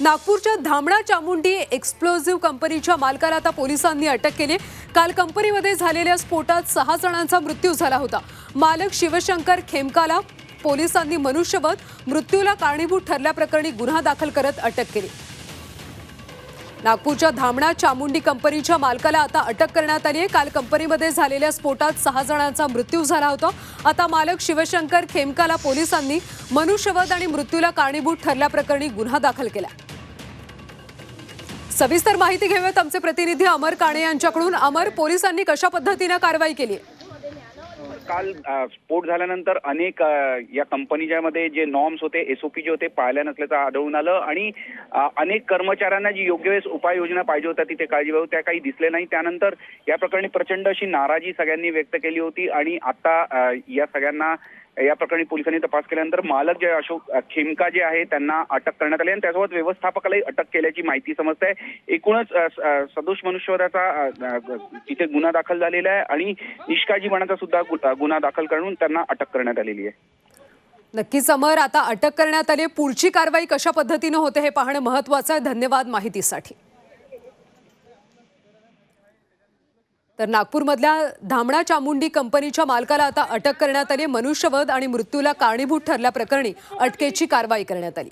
नागपूरच्या धामणा चामुंडी एक्सप्लोझिव्ह कंपनीच्या मालकाला आता पोलिसांनी अटक केली. काल कंपनीमध्ये झालेल्या स्फोटात सहा जणांचा मृत्यू झाला होता. मालक शिवशंकर खेमकाला पोलिसांनी मनुष्यवध मृत्यूला कारणीभूत ठरल्याप्रकरणी गुन्हा दाखल करत अटक केली. नागपूरच्या धामणा चामुंडी कंपनीच्या मालकाला आता अटक करण्यात आली आहे. काल कंपनीमध्ये झालेल्या स्फोटात सहा जणांचा मृत्यू झाला होता. आता मालक शिवशंकर खेमकाला पोलिसांनी मनुष्यवध आणि मृत्यूला कारणीभूत ठरल्याप्रकरणी गुन्हा दाखल केला. सविस्तर माहिती घेऊयात आमचे प्रतिनिधी अमर काणे यांच्याकडून. अमर पोलिसांनी कशा पद्धतीनं कारवाई केली? काल स्फोट झाल्यानंतर अनेक या कंपनीच्या मध्ये जे नॉर्म्स होते एसओपी जे होते पाळल्या नसल्याचं आढळून आलं आणि अनेक कर्मचाऱ्यांना जी योग्य वेळेस उपाययोजना पाहिजे होत्या तिथे काळजी घेऊ त्या काही दिसले नाही. त्यानंतर या प्रकरणी प्रचंड अशी नाराजी सगळ्यांनी व्यक्त केली होती आणि आता या सगळ्यांना या प्रकरणी पोलिसांनी तपास केल्यानंतर मालक जे अशोक खेमका जे आहे त्यांना अटक करण्यात आली आणि त्यासोबत व्यवस्थापकालाही अटक केल्याची माहिती समजत आहे. एकूणच सदोष मनुष्यवधाचा तिथे गुन्हा दाखल झालेला आहे आणि निष्काळजीपणाचा सुद्धा गुन्हा दाखल करून त्यांना अटक करण्यात आलेली आहे. नक्कीच अमर. आता अटक करण्यात आली पुढची कारवाई कशा पद्धतीनं होते हे पाहणं महत्वाचं आहे. धन्यवाद माहितीसाठी. तर नागपूरमधल्या धामणा चामुंडी कंपनीच्या मालकाला आता अटक करण्यात आली मनुष्यवध आणि मृत्यूला कारणीभूत ठरल्याप्रकरणी अटकेची कारवाई करण्यात आली